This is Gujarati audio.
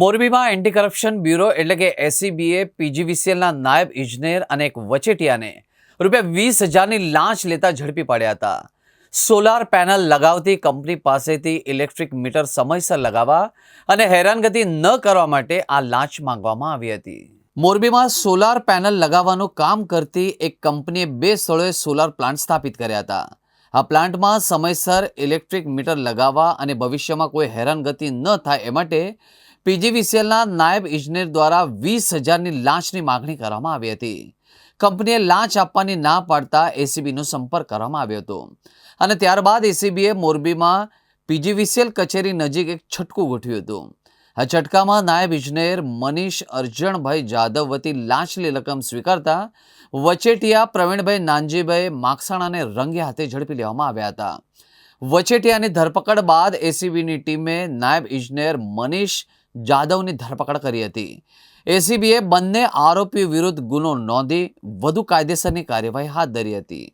મોરબીમાં એન્ટી કરપ્શન બ્યુરો એટલે કે એસીબીએ પીજીવીસીએલના નાયબ ઇજનેર અને એક વચેટિયાને રૂપિયા વીસ હજારની લાંચ લેતા ઝડપી પાડ્યા હતા. સોલાર પેનલ લગાવતી કંપની પાસેથી ઇલેક્ટ્રિક મીટર સમયસર લગાવવા અને હેરાનગતિ ન કરવા માટે આ લાંચ માંગવામાં આવી હતી. મોરબીમાં સોલાર પેનલ લગાવવાનું કામ કરતી એક કંપનીએ બે સ્થળોએ સોલાર પ્લાન્ટ સ્થાપિત કર્યા હતા. આ પ્લાન્ટમાં સમયસર ઇલેક્ટ્રિક મીટર લગાવવા અને ભવિષ્યમાં કોઈ હેરાનગતિ ન થાય એ માટે પીજીવીસીએલના નાયબ ઇજનેર દ્વારા વીસ હજારની લાંચની માગણી કરવામાં આવી હતી. કંપનીએ લાંચ આપવાની ના પાડતા એસીબીનો સંપર્ક કરવામાં આવ્યો હતો. અને ત્યારબાદ એસીબીએ મોરબીમાં પીજીવીસીએલ કચેરી નજીક એક છટકું ગોઠવ્યું હતું. આ છટકામાં નાયબ ઇજનેર મનીષ અર્જણભાઈ જાદવ વતી લાંચની રકમ સ્વીકારતા વચેટિયા પ્રવીણભાઈ નાનજીભાઈ માકસાણાને રંગે હાથે ઝડપી લેવામાં આવ્યા હતા. વચેટિયાની ધરપકડ બાદ એસીબીની ટીમે નાયબ ઇજનેર મનીષ જાદવની ધરપકડ કરી હતી. એસીબીએ બંને આરોપી વિરુદ્ધ ગુનો નોંધી વધુ કાયદેસરની કાર્યવાહી હાથ ધરી હતી.